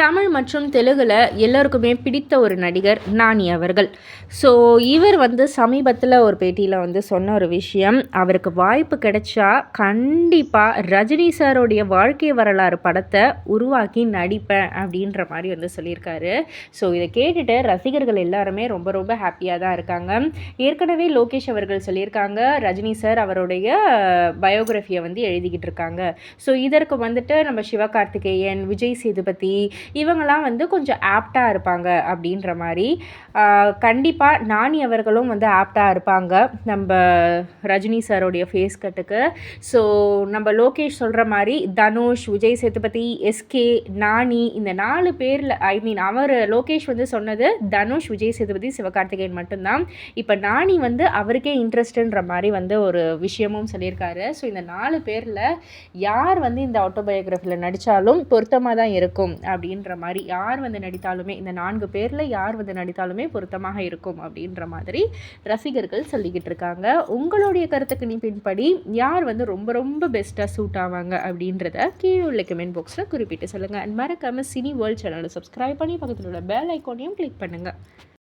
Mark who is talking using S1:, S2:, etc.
S1: தமிழ் மற்றும் தெலுங்கில் எல்லோருக்குமே பிடித்த ஒரு நடிகர் நானி அவர்கள். ஸோ இவர் வந்து சமீபத்தில் ஒரு பேட்டியில் வந்து சொன்ன ஒரு விஷயம். அவருக்கு வாய்ப்பு கிடைச்சா கண்டிப்பாக ரஜினி சாரோடைய வாழ்க்கை வரலாறு படத்தை உருவாக்கி நடிப்பேன் அப்படின்ற மாதிரி வந்து சொல்லியிருக்காரு. ஸோ இதை கேட்டுட்டு ரசிகர்கள் எல்லாருமே ரொம்ப ரொம்ப ஹாப்பியாக தான் இருக்காங்க. ஏற்கனவே லோகேஷ் அவர்கள் சொல்லியிருக்காங்க ரஜினி சார் அவருடைய பயோகிராஃபியை வந்து எழுதிக்கிட்டு இருக்காங்க. ஸோ இதற்கு வந்துட்டு நம்ம சிவகார்த்திகேயன் விஜய் சேதுபதி இவங்கெல்லாம் வந்து கொஞ்சம் ஆப்டாக இருப்பாங்க அப்படின்ற மாதிரி. கண்டிப்பாக நானி அவர்களும் வந்து ஆப்டாக இருப்பாங்க நம்ம ரஜினி சாரோடைய ஃபேஸ் கட்டுக்கு ஸோ நம்ம லோகேஷ் சொல்கிற மாதிரி தனுஷ் விஜய் சேதுபதி எஸ்கே நாணி இந்த நாலு பேரில் ஐ மீன் அவர் லோகேஷ் வந்து சொன்னது தனுஷ் விஜய் சேதுபதி சிவகார்த்திகேயன் மட்டும்தான். இப்போ நாணி வந்து அவருக்கே இன்ட்ரெஸ்ட்டுன்ற மாதிரி வந்து ஒரு விஷயமும் சொல்லியிருக்காரு. ஸோ இந்த நாலு பேரில் யார் வந்து இந்த ஆட்டோபயோகிராஃபியில் நடித்தாலும் பொருத்தமாக தான் இருக்கும் அப்படின்னு அப்படின்ற மாதிரி யார் வந்து நடித்தாலுமே இந்த நான்கு பேரில் யார் வந்து நடித்தாலுமே பொருத்தமாக இருக்கும் அப்படின்ற மாதிரி ரசிகர்கள் சொல்லிக்கிட்டு இருக்காங்க. உங்களுடைய கருத்துக்கு நீ பின்படி யார் வந்து ரொம்ப ரொம்ப பெஸ்ட்டாக சூட் ஆவாங்க அப்படின்றத கீழே உள்ள கமெண்ட் பாக்ஸில் குறிப்பிட்டு சொல்லுங்கள் அண்ட் மறக்காமல் சினி வேர்ல்ட் சேனலை சப்ஸ்கிரைப் பண்ணி பக்கத்தில் உள்ள பெல் ஐக்கோனையும் கிளிக் பண்ணுங்கள்